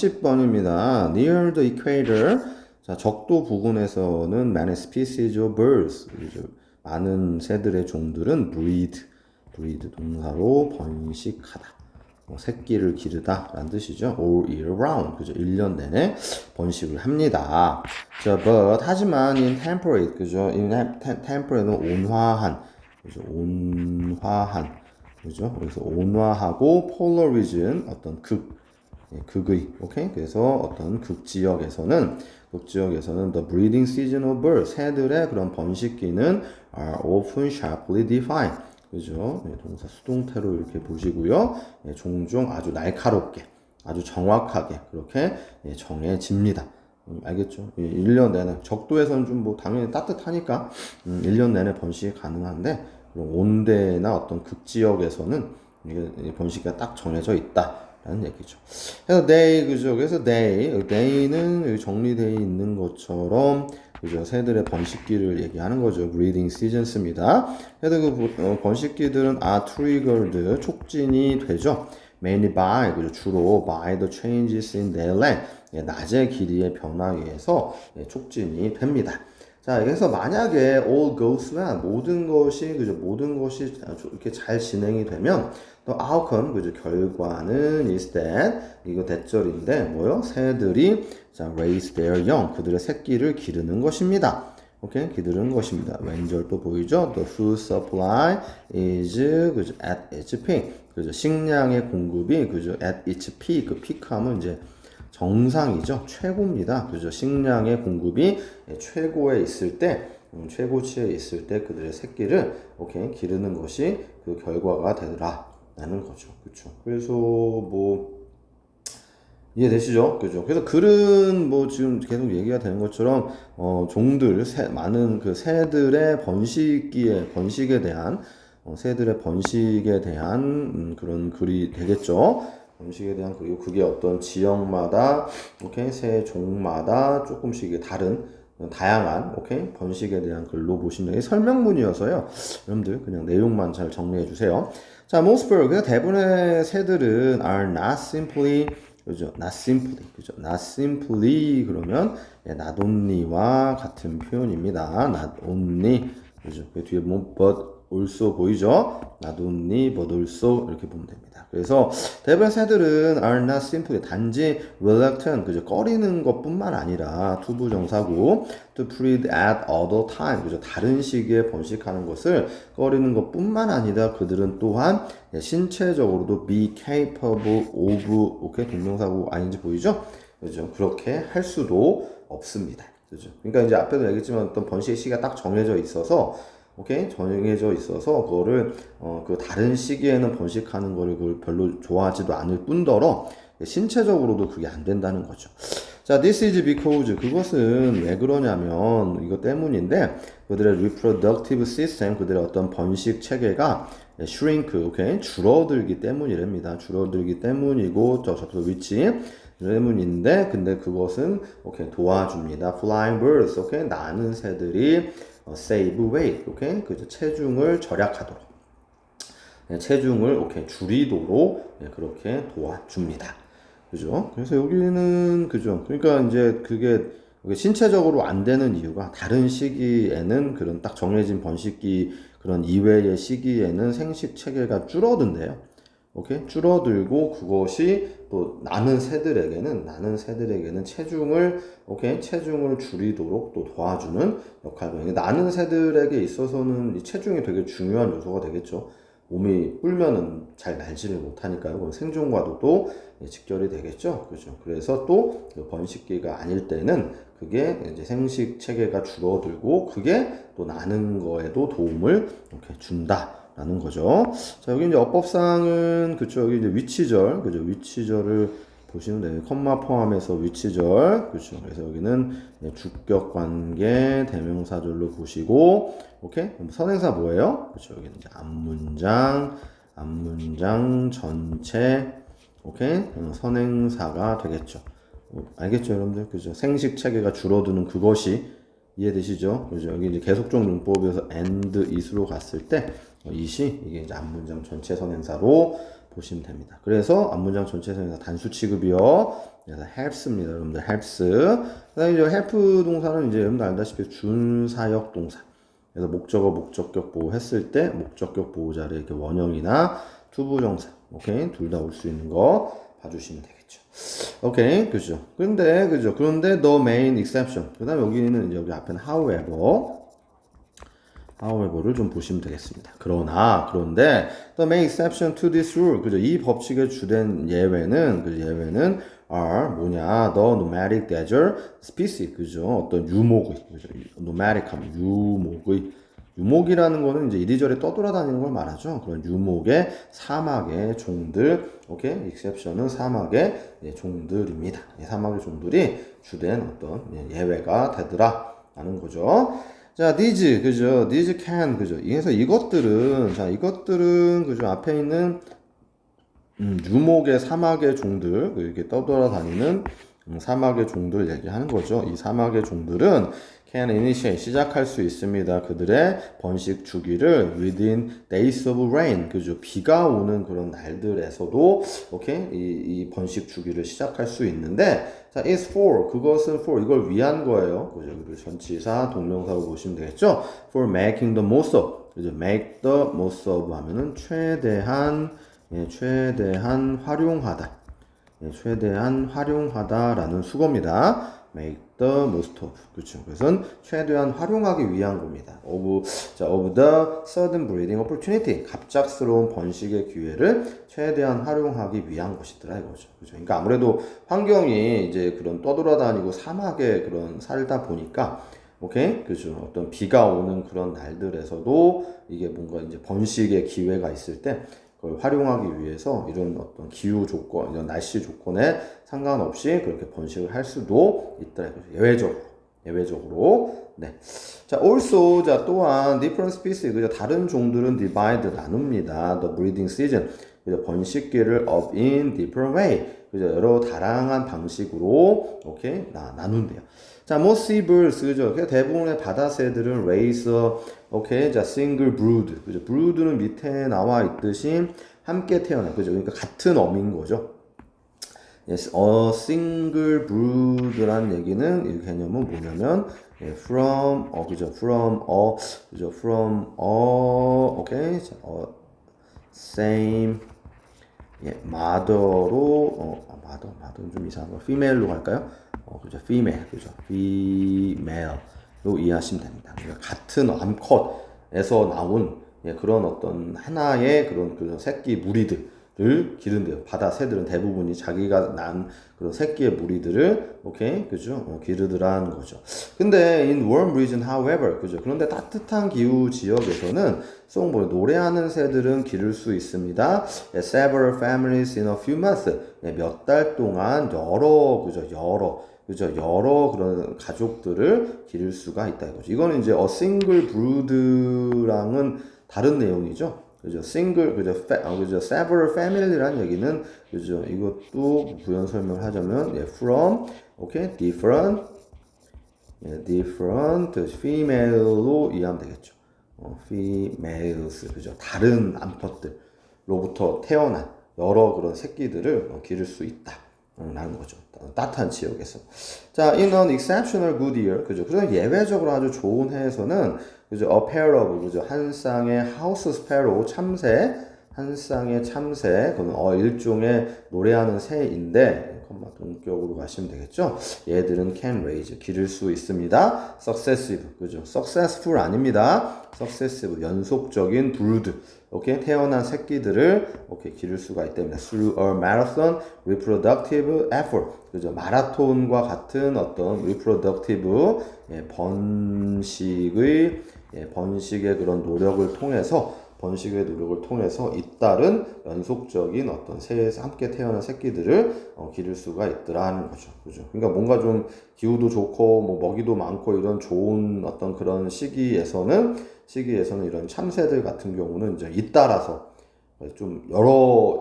30번입니다. Near the equator. 자, 적도 부근에서는 many species of birds. 많은 새들의 종들은 breed. breed 동사로 번식하다. 뭐 새끼를 기르다 라는 뜻이죠. all year round. 그죠? 1년 내내 번식을 합니다. 자, but 하지만 in temperate. 그죠? in tem- temperate는 온화한. 그죠? 온화한. 그죠? 그래서 온화하고 polar region 어떤 극 예, 극의, 오케이? 그래서 어떤 극지역에서는 극지역에서는 the breeding season of birds 새들의 그런 번식기는 are often sharply defined. 그죠? 예, 동사 수동태로 이렇게 보시고요. 예, 종종 아주 날카롭게, 아주 정확하게 그렇게 예, 정해집니다. 음, 알겠죠? 예, 1년 내내 적도에서는 좀 뭐 당연히 따뜻하니까 음, 1년 내내 번식이 가능한데 온대나 어떤 극지역에서는 이게 이 번식기가 딱 정해져 있다. 라는 얘기죠. 그래서 they 그죠. 그래서 they they는 정리되어 있는 것처럼 그죠. 새들의 번식기를 얘기하는 거죠. breeding seasons입니다. 그래서 그 부- 어, 번식기들은 are triggered 촉진이 되죠. mainly by 그죠. 주로 by the changes in daylight 예, 낮의 길이의 변화에 의해서 예, 촉진이 됩니다. 자, 그래서 만약에 all goes well, 모든 것이, 그죠, 모든 것이 아주 이렇게 잘 진행이 되면, 또 outcome, 그죠, 결과는 is that, 이거 대절인데, 뭐요? 새들이, 자, raise their young, 그들의 새끼를 기르는 것입니다. 오케이? 기르는 것입니다. 왼절 또 보이죠? The food supply is, 그죠, at its peak. 그죠, 식량의 공급이, 그죠, at its peak. 그 peak하면 이제, 정상이죠. 최고입니다. 그죠? 식량의 공급이 최고에 있을 때, 음, 최고치에 있을 때 그들의 새끼를 오케이 기르는 것이 그 결과가 되더라라는 거죠. 그렇죠. 그래서 뭐 이해되시죠? 그죠? 그래서 글은 뭐 지금 계속 얘기가 되는 것처럼 어, 종들 새, 많은 그 새들의 번식기에 번식에 대한 어, 새들의 번식에 대한 음, 그런 글이 되겠죠. 번식에 대한 그리고 그게 어떤 지역마다 오케이 새 종마다 조금씩 다른 다양한 오케이 번식에 대한 글로 보시면 이게 설명문이어서요. 여러분들 그냥 내용만 잘 정리해 주세요. 자, most bird 그 대부분의 새들은 are not simply 그죠? not simply 그죠? not simply 그러면 예, not only와 같은 표현입니다. not only 그죠? 그 뒤에 뭐 but also 보이죠? not only 이렇게 보면 됩니다. 그래서 대부분 새들은 are not simply 단지 reluctant 그죠? 꺼리는 것뿐만 아니라 투부 정사고 to breed at other time 그죠? 다른 시기에 번식하는 것을 꺼리는 것뿐만 아니라 그들은 또한 예, 신체적으로도 be capable of 오케이 동명사고 ing 보이죠? 그죠? 그렇게 할 수도 없습니다. 그죠? 그러니까 이제 앞에도 얘기했지만 어떤 번식의 시기가 딱 정해져 있어서 오케이 정해져 있어서 그거를 어, 그 다른 시기에는 번식하는 거를 그걸 별로 좋아하지도 않을 뿐더러 신체적으로도 그게 안 된다는 거죠. 자, this is because 그것은 왜 그러냐면 이거 때문인데 그들의 reproductive system 그들의 어떤 번식 체계가 shrink 오케이 줄어들기 때문이랍니다. 줄어들기 때문이고 저 저도 위치 때문인데 근데 그것은 오케이 도와줍니다. flying birds 오케이 나는 새들이 어, save weight 오케이 그죠 체중을 절약하도록 네, 체중을 오케이 줄이도록 네, 그렇게 도와줍니다. 그죠? 그래서 여기는 그죠? 그러니까 이제 그게 신체적으로 안 되는 이유가 다른 시기에는 그런 딱 정해진 번식기 그런 이외의 시기에는 생식 체계가 줄어든대요. 오케이? 줄어들고 그것이 또 나는 새들에게는 나는 새들에게는 체중을 오케이? 체중을 줄이도록 또 도와주는 역할을 나는 새들에게 있어서는 이 체중이 되게 중요한 요소가 되겠죠. 몸이 불면은 잘 날지를 못하니까요. 그럼 생존과도 또 직결이 되겠죠. 그죠. 그래서 또그 번식기가 아닐 때는 그게 이제 생식 체계가 줄어들고 그게 또 나는 거에도 도움을 이렇게 준다 라는 거죠. 자, 여기 이제 어법상은 그쵸. 여기 이제 위치절, 그죠. 위치절을 보시면 돼요. 컴마 포함해서 위치절. 그렇죠. 그래서 여기는 이제 주격 관계 대명사절로 보시고 오케이? 선행사 뭐예요? 그렇죠. 여기는 이제 앞문장, 앞문장 전체 오케이? 어, 선행사가 되겠죠. 어, 알겠죠, 여러분들? 그죠? 생식 체계가 줄어드는 그것이 이해되시죠? 그죠? 여기 이제 계속적 문법에서 and is로 갔을 때 어, it이 이게 이제 앞문장 전체 선행사로 보시면 됩니다. 그래서 앞문장 전체에서 단수 취급이요. 그래서 helps입니다. 여러분들 helps. 그다음에 이제 help 동사는 이제 여러분들 알다시피 준사역 동사. 그래서 목적어 목적격 보호 했을 때 목적격 보호자를 이렇게 원형이나 투부정사 오케이 둘 다 올 수 있는 거 봐주시면 되겠죠. 오케이 그죠. 그런데 그죠. 그런데 the main exception. 그 다음 에 여기는 여기 앞에는 however however를 좀 보시면 되겠습니다. 그러나 그런데 the main exception to this rule 그죠 이 법칙의 주된 예외는 그 예외는 are 뭐냐 the nomadic desert species 그죠 어떤 유목의 그죠 nomadic 하면 유목의 유목이라는 거는 이제 이리저리 떠돌아다니는 걸 말하죠. 그런 유목의 사막의 종들, 오케이, exception은 사막의 예, 종들입니다. 예, 사막의 종들이 주된 어떤 예, 예외가 되더라 라는 거죠. 자, these 그죠? these can 그죠? 그래서 이것들은 자 이것들은 그죠? 앞에 있는 음, 유목의 사막의 종들 그 이렇게 떠돌아다니는 음, 사막의 종들 얘기하는 거죠. 이 사막의 종들은 can initiate 시작할 수 있습니다. 그들의 번식 주기를 within days of rain 그죠? 비가 오는 그런 날들에서도 오케이 이, 이 번식 주기를 시작할 수 있는데 자 is for 그것은 for 이걸 위한 거예요. 그죠? 그리고 전치사 동명사로 보시면 되겠죠. for making the most of 그죠? make the most of 하면은 최대한 예, 최대한 활용하다. 예, 최대한 활용하다라는 수거입니다. Make the most of. 그렇죠. 그것은 최대한 활용하기 위한 겁니다. of, 자, of the sudden breeding opportunity. 갑작스러운 번식의 기회를 최대한 활용하기 위한 것이더라 이거죠. 그렇죠. 그러니까 아무래도 환경이 이제 그런 떠돌아다니고 사막에 그런 살다 보니까 오케이? 그죠. 어떤 비가 오는 그런 날들에서도 이게 뭔가 이제 번식의 기회가 있을 때 그걸 활용하기 위해서 이런 어떤 기후 조건, 이런 날씨 조건에 상관없이 그렇게 번식을 할 수도 있다. 예외적으로. 예외적으로. 네. 자, also, 자, 또한 different species, 그죠? 다른 종들은 divide, 나눕니다. the breeding season. 그죠? 번식기를 up in different way. 그죠? 여러 다양한 방식으로, 오케이? 나, 나눈대요. 자, most seabirds, 그죠? 그러니까 대부분의 바다새들은 raise, 오케이? 자, single brood. 그죠? brood는 밑에 나와 있듯이 함께 태어나. 그죠? 그러니까 같은 어민 거죠. Yes, a single brood란 얘기는 이 개념은 뭐냐면 예, from 어 그죠? from a 그죠? from a 오케이? 자, 어, same 예, mother로 어, 아, mother, mother는 좀 이상한 거. female로 갈까요? 어, 그죠? female, 그죠? female로 이해하시면 됩니다. 그러니까 같은 암컷에서 나온 예, 그런 어떤 하나의 그런 그 새끼 무리들을 기른대요. 바다 새들은 대부분이 자기가 난 그런 새끼의 무리들을 오케이 그죠? 어, 기르더라는 거죠. 근데 in warm region, however, 그죠? 그런데 따뜻한 기후 지역에서는 송보 노래하는 새들은 기를 수 있습니다. 예, several families in a few months, 예, 몇 달 동안 여러 그죠? 여러 그죠? 여러 그런 가족들을 기를 수가 있다 이거죠. 이거는 이제 a single brood랑은 다른 내용이죠. 그죠? single, 그죠? fa, 아, 그죠? several family라는 얘기는, 그죠? 이것도 부연 설명을 하자면, 예, from, okay, different, 예, different female로 이해하면 되겠죠. 어, females, 그죠? 다른 암컷들로부터 태어난 여러 그런 새끼들을 어, 기를 수 있다. 어, 라는 거죠. 따뜻한 지역에서. 자, in an exceptional good year. 그죠? 그런 예외적으로 아주 좋은 해에서는 그죠? A pair of, 그죠? 한 쌍의 house sparrow, 참새, 한 쌍의 참새, 그건 어, 일종의 노래하는 새인데, 컴마 동격으로 가시면 되겠죠? 얘들은 can raise, 기를 수 있습니다. successive, 그죠? successful 아닙니다. successive, 연속적인 brood, 오케이? 태어난 새끼들을, 오케이, 기를 수가 있답니다. through a marathon reproductive effort, 그죠? 마라톤과 같은 어떤 reproductive, 예, 번식의 예, 번식의 그런 노력을 통해서 번식의 노력을 통해서 잇따른 연속적인 어떤 새에서 함께 태어난 새끼들을 어, 기를 수가 있더라는 거죠. 그죠? 그러니까 뭔가 좀 기후도 좋고 뭐 먹이도 많고 이런 좋은 어떤 그런 시기에서는 시기에서는 이런 참새들 같은 경우는 이제 잇따라서 좀 여러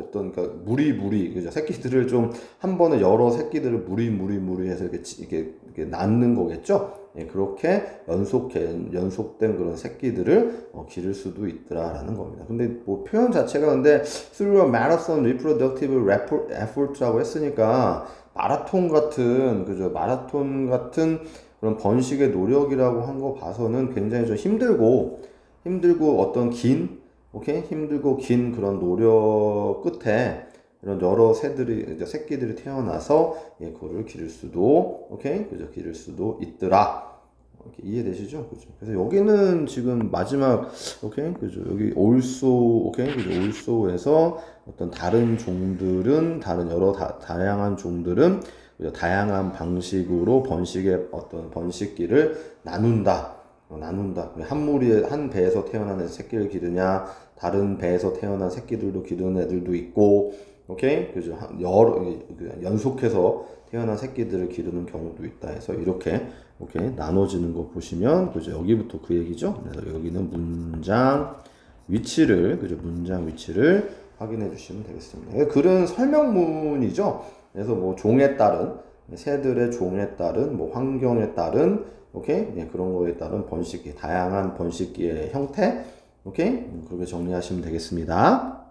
어떤 그러니까 무리 무리 그죠 새끼들을 좀 한 번에 여러 새끼들을 무리 무리 무리 해서 이렇게 치- 이렇게, 이렇게 낳는 거겠죠 예, 그렇게 연속 연속된 그런 새끼들을 어, 기를 수도 있더라라는 겁니다. 근데 뭐 표현 자체가 근데 through a marathon reproductive effort- effort라고 했으니까 마라톤 같은 그죠 마라톤 같은 그런 번식의 노력이라고 한 거 봐서는 굉장히 좀 힘들고 힘들고 어떤 긴 오케이 힘들고 긴 그런 노력 끝에 이런 여러 새들이 이제 새끼들이 태어나서 예, 그거를 기를 수도 오케이? 그죠 기를 수도 있더라. 이렇게 이해되시죠? 그죠? 그래서 여기는 지금 마지막 오케이? 그죠? 여기 also 오케이? 그죠? also에서 어떤 다른 종들은 다른 여러 다, 다양한 종들은 그죠? 다양한 방식으로 번식의 어떤 번식기를 나눈다. 어, 나눈다. 한 무리에 한 배에서 태어나는 새끼를 기르냐, 다른 배에서 태어난 새끼들도 기르는 애들도 있고, 오케이? 한- 여러 그 연속해서 태어난 새끼들을 기르는 경우도 있다 해서 이렇게 오케이 나눠지는 거 보시면 그죠? 여기부터 그 얘기죠. 그래서 여기는 문장 위치를 그죠? 문장 위치를 확인해 주시면 되겠습니다. 이 글은 설명문이죠. 그래서 뭐 종에 따른 새들의 종에 따른 뭐 환경에 따른 오케이 예, 그런 거에 따른 번식기 다양한 번식기의 형태 오케이 음, 그렇게 정리하시면 되겠습니다.